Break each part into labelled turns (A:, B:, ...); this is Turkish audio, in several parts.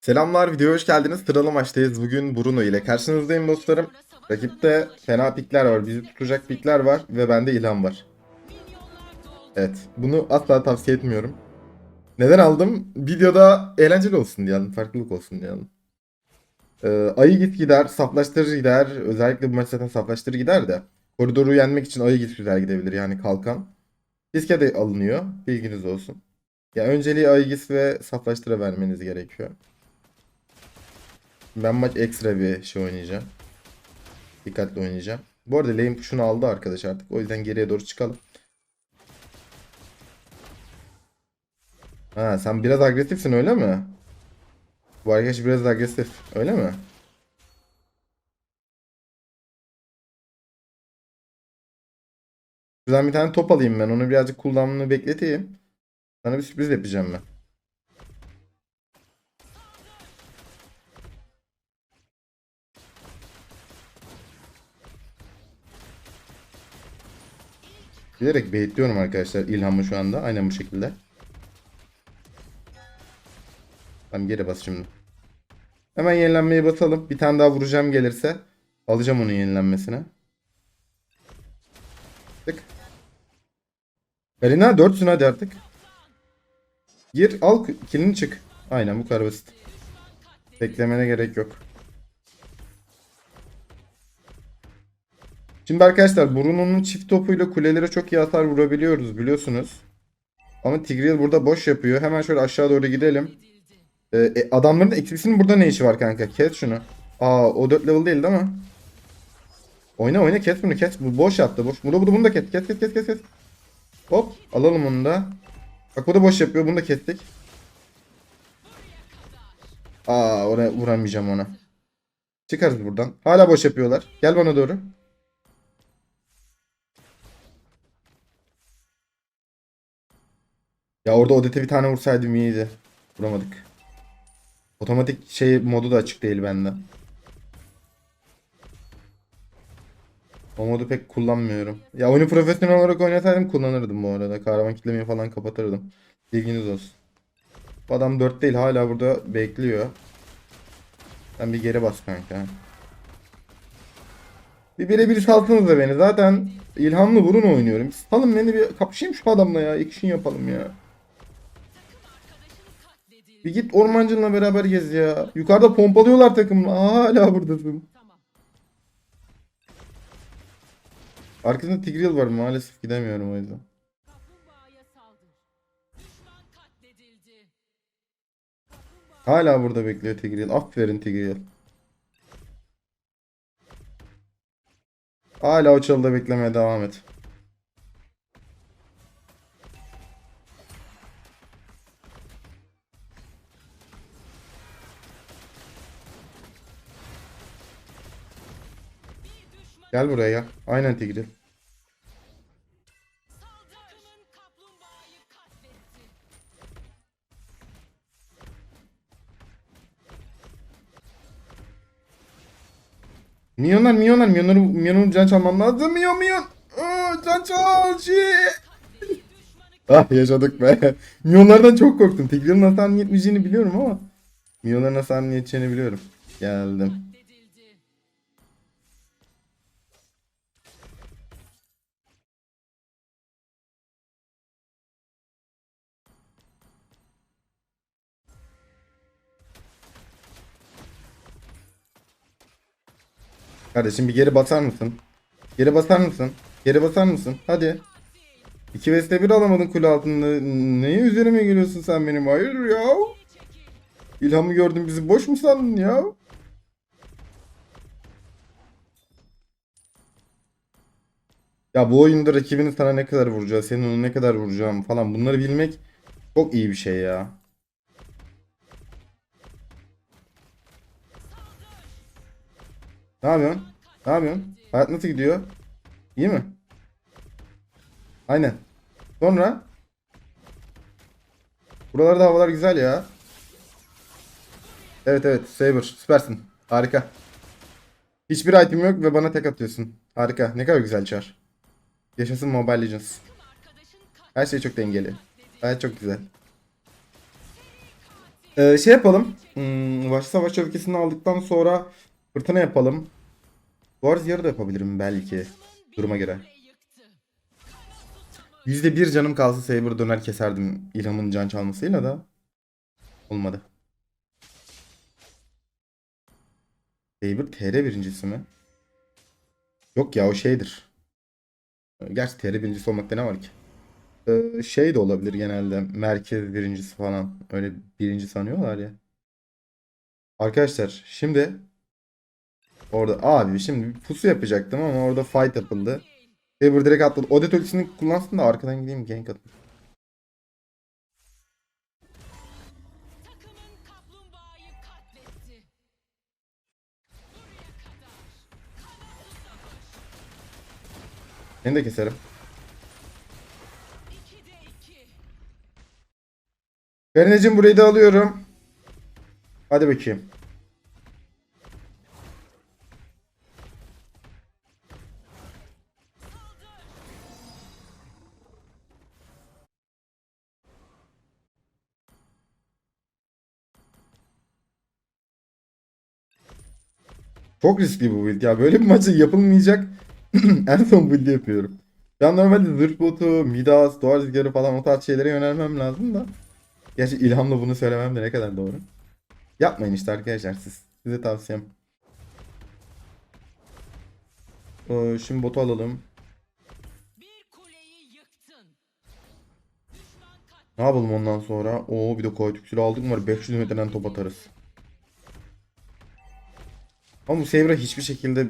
A: Selamlar, videoya hoş geldiniz. Sıralı maçtayız. Bugün Bruno ile karşınızdayım dostlarım. Rakipte fena pikler var, bizi tutacak pikler var ve bende ilham var. Evet, bunu asla tavsiye etmiyorum. Neden aldım? Videoda eğlenceli olsun diye aldım, farklılık olsun diye aldım. Ee, ayı git gider, saflaştırıcı gider. Özellikle bu maç zaten saflaştırıcı gider de. Koridoru yenmek için ayı git güzel gidebilir yani kalkan. Fiske de alınıyor, bilginiz olsun. Ya önceliği Aegis ve saflaştıra vermeniz gerekiyor. Ben maç ekstra bir şey oynayacağım. Dikkatli oynayacağım. Bu arada lane push'unu aldı arkadaş artık. O yüzden geriye doğru çıkalım. Ha sen biraz agresifsin öyle mi? Bu arkadaş biraz agresif. Öyle mi? Şuradan bir tane top alayım ben. Onu birazcık cooldown'unu bekleteyim. Sana bir sürpriz yapacağım ben. Bilerek baitliyorum arkadaşlar ilhamı şu anda. Aynen bu şekilde. Tamam geri bas şimdi. Hemen yenilenmeyi basalım. Bir tane daha vuracağım gelirse. Alacağım onun yenilenmesine. Tık. Galina 4'sün hadi artık. Gir al kilini çık. Aynen bu kadar basit. Beklemene gerek yok. Şimdi arkadaşlar Bruno'nun çift topuyla kulelere çok iyi hasar vurabiliyoruz biliyorsunuz. Ama Tigreal burada boş yapıyor. Hemen şöyle aşağı doğru gidelim. Ee, e, adamların ekibisinin burada ne işi var kanka? Kes şunu. Aa o 4 level değil değil mi? Oyna oyna kes bunu kes. Bu boş yaptı. Boş. Bunu, bunu da kes. Kes kes kes kes. kes. Hop alalım onu da. Bak bu da boş yapıyor. Bunu da kestik. Aa oraya vuramayacağım ona. Çıkarız buradan. Hala boş yapıyorlar. Gel bana doğru. Ya orada Odet'e bir tane vursaydım iyiydi. Vuramadık. Otomatik şey modu da açık değil bende. O modu pek kullanmıyorum. Ya oyunu profesyonel olarak oynasaydım kullanırdım bu arada. Kahraman kitlemeyi falan kapatırdım. Bilginiz olsun. Bu adam 4 değil hala burada bekliyor. Sen bir geri bas kanka. Bir birebir salsınız da beni. Zaten ilhamlı burun oynuyorum. Salın beni bir kapışayım şu adamla ya. Action yapalım ya. Bir git ormancınla beraber gez ya. Yukarıda pompalıyorlar takımını. Aa, hala buradasın. Arkasında Tigreal var maalesef gidemiyorum o yüzden. Hala burada bekliyor Tigreal. Aferin Tigreal. Hala o çalıda beklemeye devam et. Gel buraya gel. Aynen Tigreal. Milyonlar milyonlar milyonları milyonun can çalmam lazım. Milyon milyon. Aa, can çal. Ah yaşadık be. Milyonlardan çok korktum. Tigreal'ın hasarının yetmeyeceğini biliyorum ama. Milyonların hasarının yeteceğini biliyorum. Geldim. Kardeşim bir geri basar mısın? Geri basar mısın? Geri basar mısın? Hadi. 2 vs 1 alamadın kule altında. Neye üzerime geliyorsun sen benim? Hayır ya. İlhamı gördün bizi boş mu sandın ya? Ya bu oyunda rakibinin sana ne kadar vuracağı, senin ona ne kadar vuracağım falan bunları bilmek çok iyi bir şey ya. Ne yapıyorsun? Ne yapıyorsun? Hayat nasıl gidiyor? İyi mi? Aynen. Sonra Buralarda havalar güzel ya. Evet evet Saber süpersin. Harika. Hiçbir item yok ve bana tek atıyorsun. Harika. Ne kadar güzel çar. Yaşasın Mobile Legends. Her şey çok dengeli. Hayat çok güzel. Ee, şey yapalım. Hmm, Savaş öfkesini aldıktan sonra fırtına yapalım. Ziyarı da yapabilirim belki. Duruma göre. %1 canım kalsa Saber döner keserdim İlham'ın can çalmasıyla da. Olmadı. Saber TR birincisi mi? Yok ya o şeydir. Gerçi TR birincisi olmakta ne var ki? Ee, şey de olabilir genelde. Merkez birincisi falan. Öyle birinci sanıyorlar ya. Arkadaşlar şimdi orada abi şimdi pusu yapacaktım ama orada fight yapıldı. Saber direkt atladı. Odet ultisini kullansın da arkadan gideyim gank atayım. Seni de keserim.
B: 2'de 2.
A: Karineciğim burayı da alıyorum. Hadi bakayım. Çok riskli bu build ya. Böyle bir maçı yapılmayacak. en son build yapıyorum. Ben normalde zırh botu, Midas, duvar rüzgarı falan o tarz şeylere yönelmem lazım da. Gerçi ilhamla bunu söylemem de ne kadar doğru. Yapmayın işte arkadaşlar siz. Size tavsiyem. Ee, şimdi botu alalım. Ne yapalım ondan sonra? Oo bir de koyduk aldık mı var 500 metreden top atarız. Ama bu Saber'a hiçbir şekilde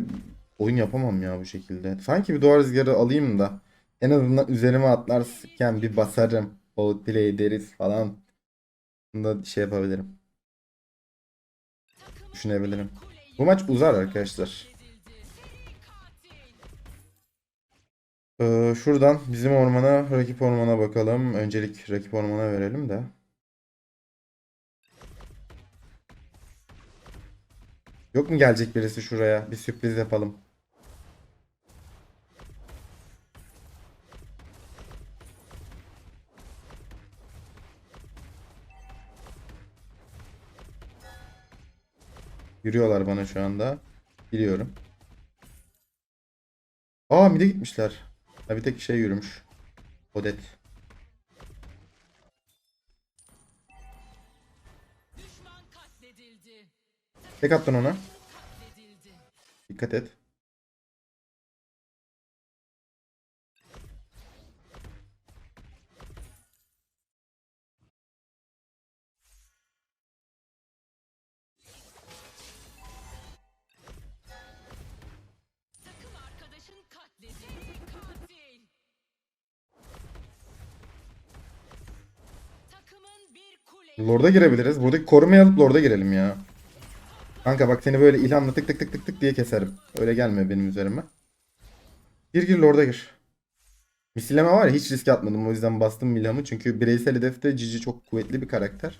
A: oyun yapamam ya bu şekilde. Sanki bir duvar rüzgarı alayım da en azından üzerime atlarken bir basarım. Outplay ederiz falan. Bunda şey yapabilirim. Düşünebilirim. Bu maç uzar arkadaşlar. Ee, şuradan bizim ormana, rakip ormana bakalım. Öncelik rakip ormana verelim de. Yok mu gelecek birisi şuraya? Bir sürpriz yapalım. Yürüyorlar bana şu anda. Biliyorum. Aa mide gitmişler. Ha bir tek şey yürümüş. Odet. Tek attın ona. Dikkat et. Lord'a girebiliriz. Buradaki korumayı alıp Lord'a girelim ya. Kanka bak seni böyle ilhamla tık tık tık tık tık diye keserim. Öyle gelme benim üzerime. Gir gir Lord'a gir. Misilleme var ya hiç risk atmadım. O yüzden bastım ilhamı. Çünkü bireysel hedefte Cici çok kuvvetli bir karakter.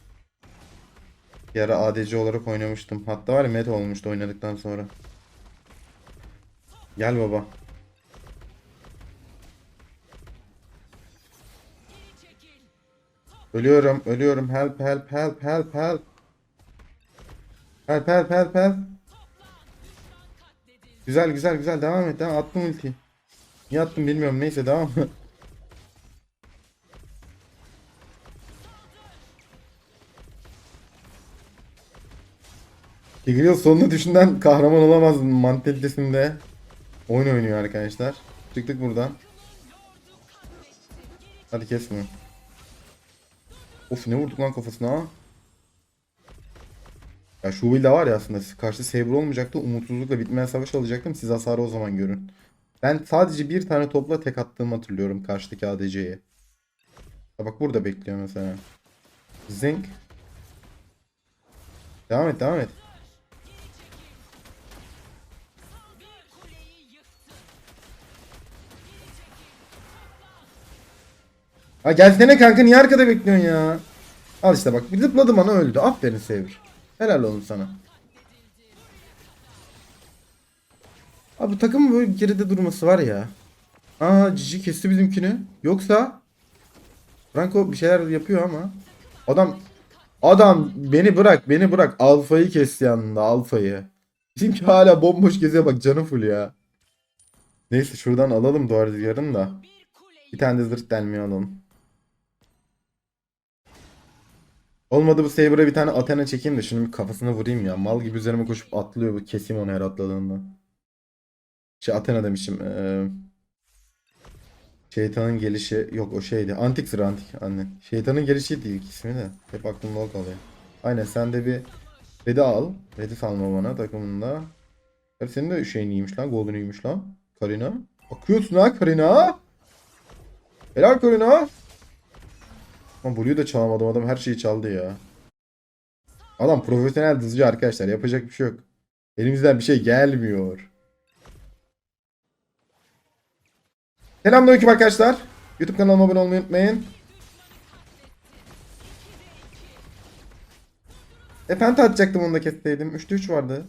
A: Bir ara ADC olarak oynamıştım. Hatta var ya meta olmuştu oynadıktan sonra. Gel baba. Ölüyorum, ölüyorum. Help, help, help, help, help. Help, help, help.
B: Katledildi.
A: Güzel, güzel, güzel. Devam et. Devam. Attım ultiyi. Niye attım bilmiyorum. Neyse devam. Tigreal sonunu düşünen kahraman olamaz mantalitesinde oyun oynuyor arkadaşlar. Çıktık buradan. Hadi kes bunu. Of ne vurduk lan kafasına. Ya şu build'de var ya aslında karşı Saber olmayacaktı. Umutsuzlukla bitmeyen savaş alacaktım. Siz hasarı o zaman görün. Ben sadece bir tane topla tek attığımı hatırlıyorum karşıdaki ADC'ye. Bak burada bekliyor mesela. Zing. Devam et devam et. Ha gelsene kanka niye arkada bekliyorsun ya? Al işte bak bir zıpladı bana öldü. Aferin Saber. Helal olsun sana. Abi takım böyle geride durması var ya. Aa Cici kesti bizimkini. Yoksa Franco bir şeyler yapıyor ama adam Adam beni bırak beni bırak. Alfayı kes yanında alfayı. Bizimki hala bomboş geziyor bak canı full ya. Neyse şuradan alalım duvar rüzgarını da.
B: Bir
A: tane de zırt delmeyi alalım. Olmadı bu Saber'a bir tane Athena çekeyim de şunun kafasına vurayım ya. Mal gibi üzerime koşup atlıyor bu. Keseyim onu her atladığında. Şey Athena demişim. Ee, şeytanın gelişi yok o şeydi. Antik sıra antik anne. Şeytanın gelişi değil ismi de. Hep aklımda o kalıyor. Aynen sen de bir Red'i al. Red'i salma bana takımında. Ya senin de şeyin iyiymiş lan. Golden iyiymiş lan. Karina. Akıyorsun ha Karina. Helal Karina. Ama Blue'yu da çalamadım adam her şeyi çaldı ya. Adam profesyonel dızcı arkadaşlar yapacak bir şey yok. Elimizden bir şey gelmiyor. Selamünaleyküm arkadaşlar. YouTube kanalıma abone olmayı unutmayın. E penta atacaktım onu da kesseydim. 3'te 3 vardı.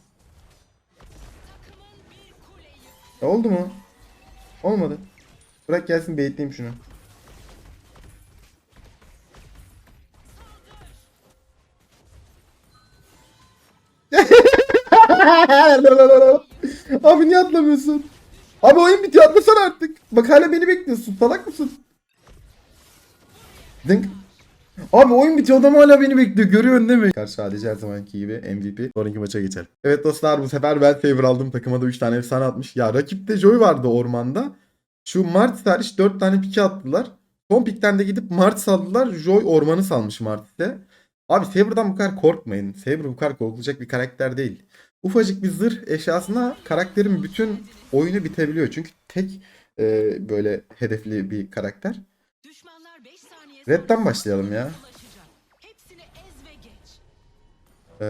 A: E oldu mu? Olmadı. Bırak gelsin beyitleyeyim şunu. Abi niye atlamıyorsun? Abi oyun bitiyor atlasana artık. Bak hala beni bekliyorsun. Salak mısın? Dink. Abi oyun bitiyor adam hala beni bekliyor. Görüyorsun değil mi? Karşı sadece her zamanki gibi MVP. Sonraki maça geçelim. Evet dostlar bu sefer ben favor aldım. Takıma da 3 tane efsane atmış. Ya rakipte Joy vardı ormanda. Şu Mart hariç 4 tane pike attılar. Son pikten de gidip Mart saldılar. Joy ormanı salmış Mart'te. Abi Saber'dan bu kadar korkmayın. Saber bu kadar korkulacak bir karakter değil. Ufacık bir zırh eşyasına karakterin bütün oyunu bitebiliyor. Çünkü tek e, böyle hedefli bir karakter.
B: Düşmanlar 5 saniye
A: Red'den başlayalım ya. Ee,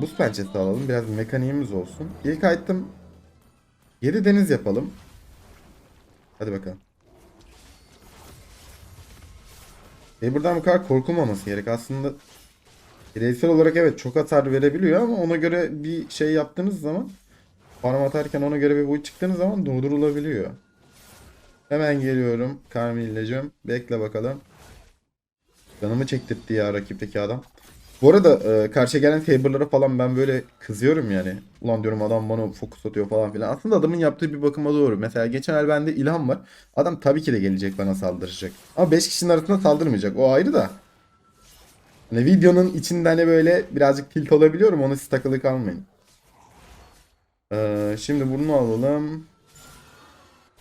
A: buz pençesi alalım. Biraz mekaniğimiz olsun. İlk item 7 deniz yapalım. Hadi bakalım. E buradan bu kadar korkulmaması gerek. Aslında bireysel olarak evet çok hasar verebiliyor ama ona göre bir şey yaptığınız zaman farm atarken ona göre bir build çıktığınız zaman durdurulabiliyor. Hemen geliyorum. Carmille'cim. Bekle bakalım. Canımı çektirtti ya rakipteki adam. Bu arada e, karşıya gelen Saber'lara falan ben böyle kızıyorum yani. Ulan diyorum adam bana fokus atıyor falan filan. Aslında adamın yaptığı bir bakıma doğru. Mesela geçen el bende ilham var. Adam tabii ki de gelecek bana saldıracak. Ama 5 kişinin arasında saldırmayacak. O ayrı da. Hani videonun içinde hani böyle birazcık tilt olabiliyorum. Ona siz takılı kalmayın. Ee, şimdi bunu alalım.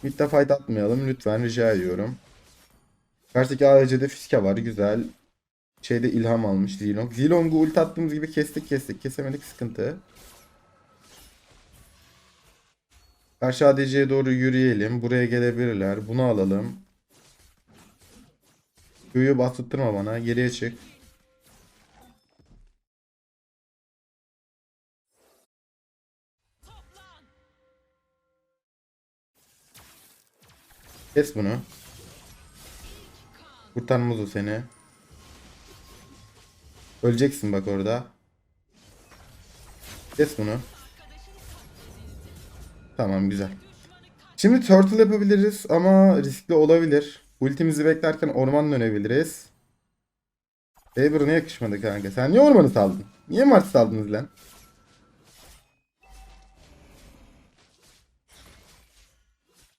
A: Mid'de fight atmayalım. Lütfen rica ediyorum. Karşıdaki ADC'de Fiske var. Güzel. Şeyde ilham almış Zilong. Zilong'u ulti attığımız gibi kestik kestik. Kesemedik sıkıntı. Karşı ADC'ye doğru yürüyelim. Buraya gelebilirler. Bunu alalım. Q'yu bastırtma bana. Geriye çık. Kes bunu. Kurtarmaz o seni. Öleceksin bak orada. Kes bunu. Tamam güzel. Şimdi turtle yapabiliriz ama riskli olabilir. Ultimizi beklerken orman dönebiliriz. Saber'a ne yakışmadı kanka? Sen niye ormanı saldın? Niye Mars saldınız lan?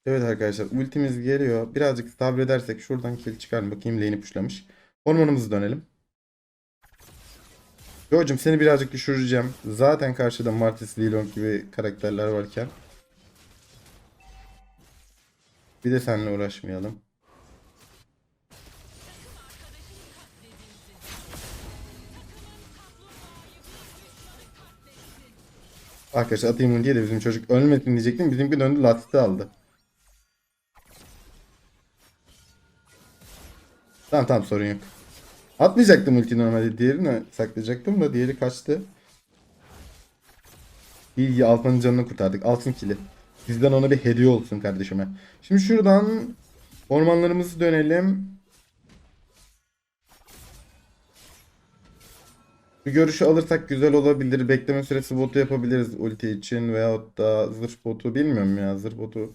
A: Evet arkadaşlar ultimiz geliyor. Birazcık sabredersek şuradan kill çıkar bakayım lane'i puşlamış. Ormanımıza dönelim. Joe'cum seni birazcık düşüreceğim. Zaten karşıda Martis, Lilong gibi karakterler varken. Bir de seninle uğraşmayalım. Arkadaşlar atayım diye de bizim çocuk ölmesin diyecektim. Bizimki döndü lastiği aldı. Tamam tamam sorun yok. Atmayacaktım ulti normalde. Diğerini saklayacaktım da diğeri kaçtı. İyi iyi canını kurtardık. Altın kili. Bizden ona bir hediye olsun kardeşime. Şimdi şuradan ormanlarımızı dönelim. Bir görüşü alırsak güzel olabilir. Bekleme süresi botu yapabiliriz ulti için veyahut da zırh botu bilmiyorum ya zırh botu.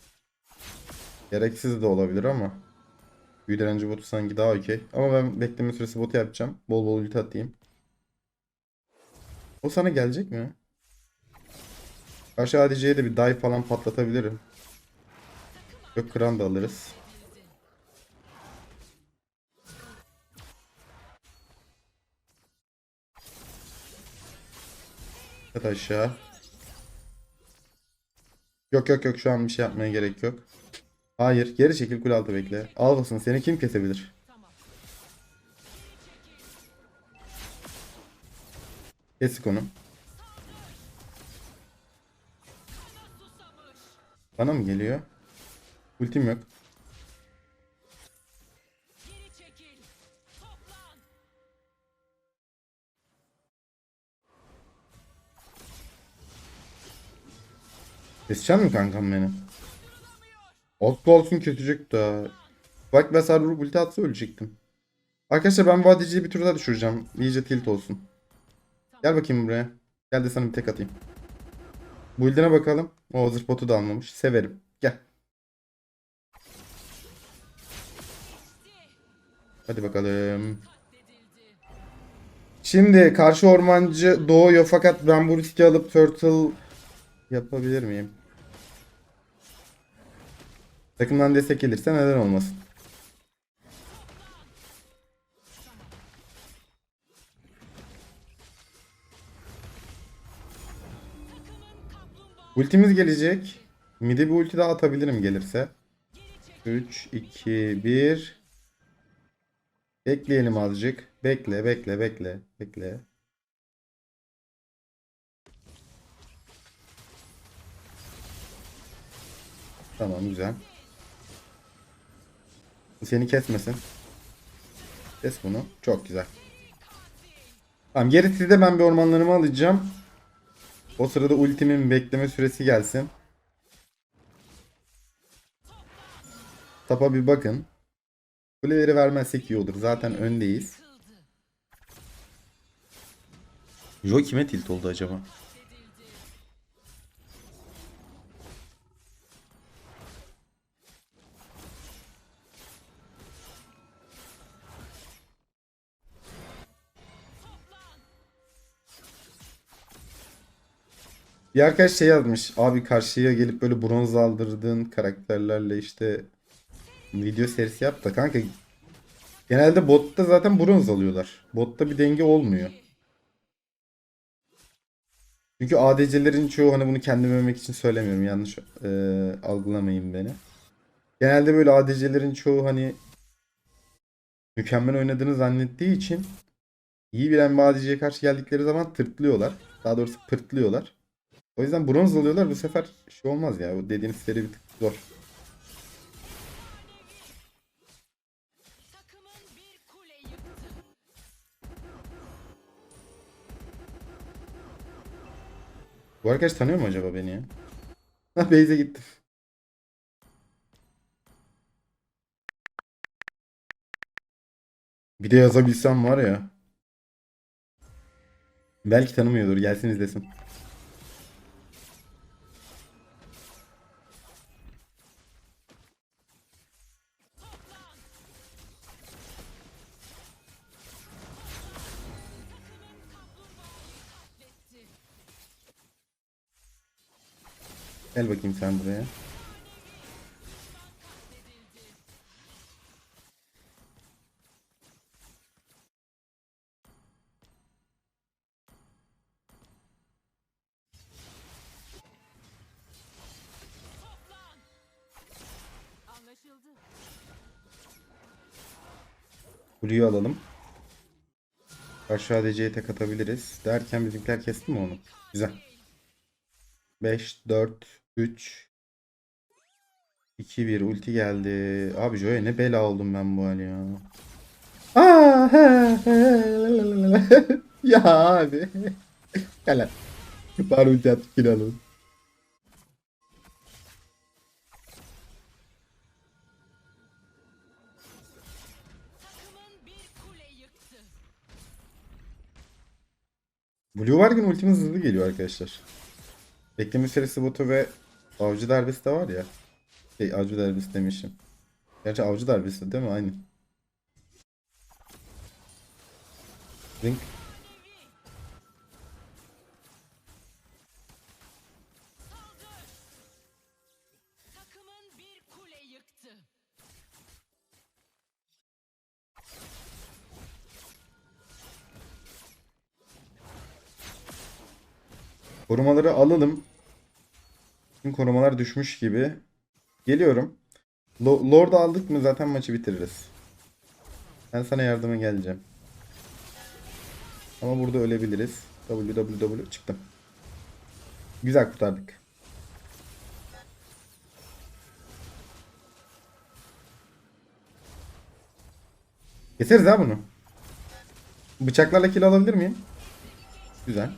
A: Gereksiz de olabilir ama. Büyü botu sanki daha okey. Ama ben bekleme süresi botu yapacağım. Bol bol ulti atayım. O sana gelecek mi? Karşı ADC'ye de bir dive falan patlatabilirim. Yok kıran da alırız. Yat aşağı. Yok yok yok şu an bir şey yapmaya gerek yok. Hayır geri çekil kul altı bekle. Almasın seni kim kesebilir? Kesik onu. Bana mı geliyor? Ultim yok. Keseceksin mi kankam beni? Alt olsun kesecek daha. Bak mesela vurup ulti atsa ölecektim. Arkadaşlar ben vadiciyi bir tur daha düşüreceğim. İyice tilt olsun. Gel bakayım buraya. Gel de sana bir tek atayım. Build'ine bakalım. O hazır potu da almamış. Severim. Gel. Hadi bakalım. Şimdi karşı ormancı doğuyor fakat ben bu riski alıp turtle yapabilir miyim? Takımdan destek gelirse neden olmasın? Ultimiz gelecek. Midi bir ulti daha atabilirim gelirse. 3, 2, 1. Bekleyelim azıcık. Bekle, bekle, bekle, bekle. Tamam güzel. Seni kesmesin. Kes bunu. Çok güzel. Tamam gerisi de ben bir ormanlarımı alacağım. O sırada ultimin bekleme süresi gelsin. Tapa bir bakın. Kuleleri vermezsek iyi olur. Zaten öndeyiz. Jo kime tilt oldu acaba? Bir arkadaş şey yazmış. Abi karşıya gelip böyle bronz aldırdığın karakterlerle işte video serisi yap da kanka. Genelde botta zaten bronz alıyorlar. Botta bir denge olmuyor. Çünkü ADC'lerin çoğu hani bunu kendim övmek için söylemiyorum. Yanlış e, algılamayın beni. Genelde böyle ADC'lerin çoğu hani mükemmel oynadığını zannettiği için iyi bilen bir ADC'ye karşı geldikleri zaman tırtlıyorlar. Daha doğrusu pırtlıyorlar. O yüzden bronz alıyorlar. Bu sefer şey olmaz ya. Bu dediğiniz seri bir tık zor. Bu arkadaş tanıyor mu acaba beni ya? Ha Beyze gittim. Bir de yazabilsem var ya. Belki tanımıyordur. Gelsin izlesin. Gel bakayım sen buraya. Blue'yu alalım. Aşağı DC'ye tek atabiliriz. Derken bizimkiler kesti mi onu? Güzel. 5, 4, 3, 2, 1 ulti geldi. Abi Joe'ya ne bela oldum ben bu hal ya. Aa, he, he, ya abi. Gel lan. Bari ulti atıp kill alalım. Blue Vargın ultimiz hızlı geliyor arkadaşlar. Bekleme serisi botu ve avcı darbesi de var ya. Şey avcı darbesi demişim. Gerçi avcı darbesi değil mi? Aynı. Link. Korumaları alalım. Tüm korumalar düşmüş gibi. Geliyorum. Lo- Lord'u aldık mı zaten maçı bitiririz. Ben sana yardıma geleceğim. Ama burada ölebiliriz. www çıktım. Güzel kurtardık. Keseriz ha bunu. Bıçaklarla kill alabilir miyim? Güzel.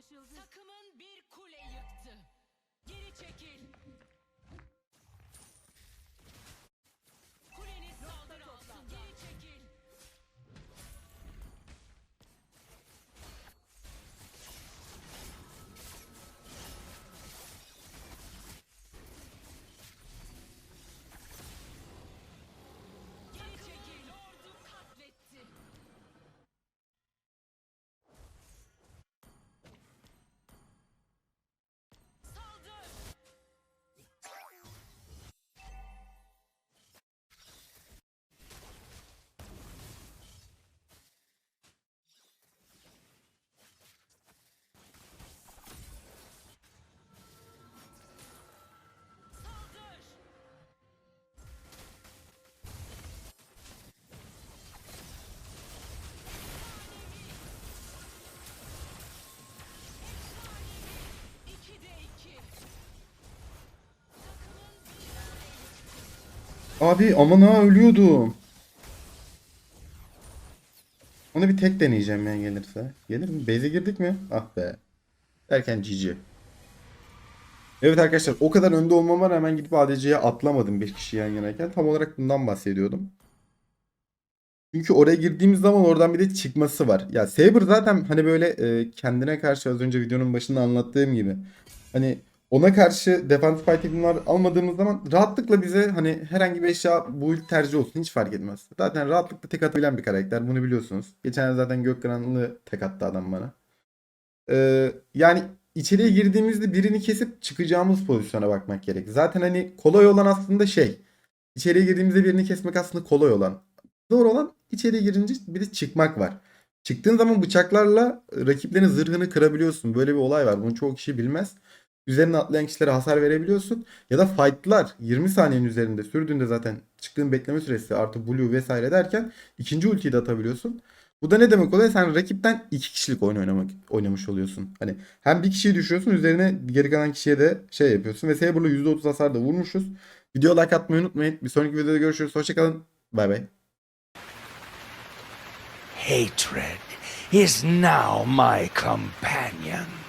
B: Anlaşıldı. Takımın bir kule yıktı. Geri çekil.
A: Abi aman ha ölüyordum. Onu bir tek deneyeceğim ben gelirse. Gelir mi? Base'e girdik mi? Ah be. Derken GG. Evet arkadaşlar o kadar önde olmama rağmen gidip ADC'ye atlamadım 5 kişi yan yanayken. Tam olarak bundan bahsediyordum. Çünkü oraya girdiğimiz zaman oradan bir de çıkması var. Ya Saber zaten hani böyle e, kendine karşı az önce videonun başında anlattığım gibi. Hani ona karşı defensive fight itemler almadığımız zaman rahatlıkla bize hani herhangi bir eşya build tercih olsun hiç fark etmez. Zaten rahatlıkla tek atabilen bir karakter bunu biliyorsunuz. Geçen zaten Gökkanlı tek attı adam bana. Ee, yani içeriye girdiğimizde birini kesip çıkacağımız pozisyona bakmak gerek. Zaten hani kolay olan aslında şey. İçeriye girdiğimizde birini kesmek aslında kolay olan. Zor olan içeriye girince bir de çıkmak var. Çıktığın zaman bıçaklarla rakiplerin zırhını kırabiliyorsun. Böyle bir olay var. Bunu çoğu kişi bilmez. Üzerine atlayan kişilere hasar verebiliyorsun. Ya da fightlar 20 saniyenin üzerinde sürdüğünde zaten çıktığın bekleme süresi artı blue vesaire derken ikinci ultiyi de atabiliyorsun. Bu da ne demek oluyor? Sen rakipten iki kişilik oyun oynamak oynamış oluyorsun. Hani hem bir kişiyi düşürüyorsun üzerine geri kalan kişiye de şey yapıyorsun. Ve Saber'la %30 hasar da vurmuşuz. Video like atmayı unutmayın. Bir sonraki videoda görüşürüz. Hoşçakalın. Bay bay.
C: Hatred is now my companion.